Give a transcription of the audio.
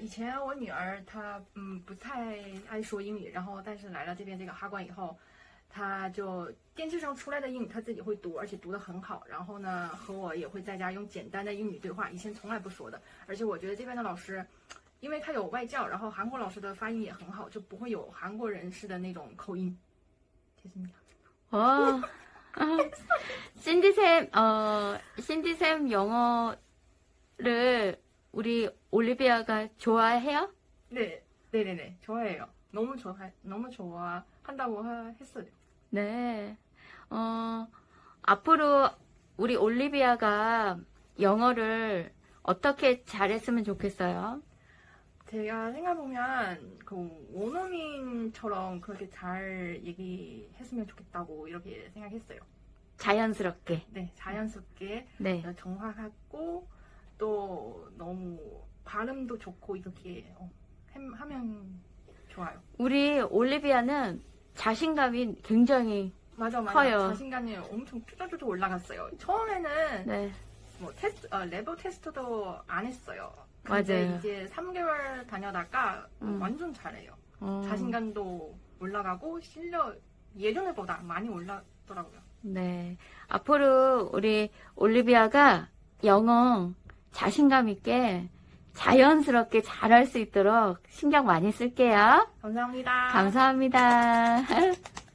以前我女儿她嗯不太爱说英语，然后但是来了这边这个哈官以后，她就电视上出来的英语她自己会读，而且读得很好。然后呢，和我也会在家用简单的英语对话，以前从来不说的。而且我觉得这边的老师，因为他有外教，然后韩国老师的发音也很好，就不会有韩国人式的那种口音。谢谢你。 어, 신디쌤, 어, 신디쌤 영어를 우리 올리비아가 좋아해요? 네, 네, 네, 네, 좋아해요. 너무 좋아, 너무 좋아한다고 하- 했어요. 네. 어, 앞으로 우리 올리비아가 영어를 어떻게 잘했으면 좋겠어요? 제가 생각해보면 그 원어민처럼 그렇게 잘 얘기했으면 좋겠다고 이렇게 생각했어요. 자연스럽게. 네, 자연스럽게 네. 정확하고 또 너무 발음도 좋고 이렇게 어, 햄- 하면 좋아요. 우리 올리비아는 자신감이 굉장히 맞아, 맞아. 커요. 자신감이 엄청 쭈쭈쭈 올라갔어요. 처음에는 네. 뭐 테스트, 어, 레벨 테스트도 안 했어요. 근데 맞아요. 이제 3개월 다녀다가 음. 완전 잘해요. 어, 자신감도 올라가고 실력 예전에보다 많이 올랐더라고요. 네. 앞으로 우리 올리비아가 영어 자신감 있게 자연스럽게 잘할 수 있도록 신경 많이 쓸게요. 감사합니다. 감사합니다.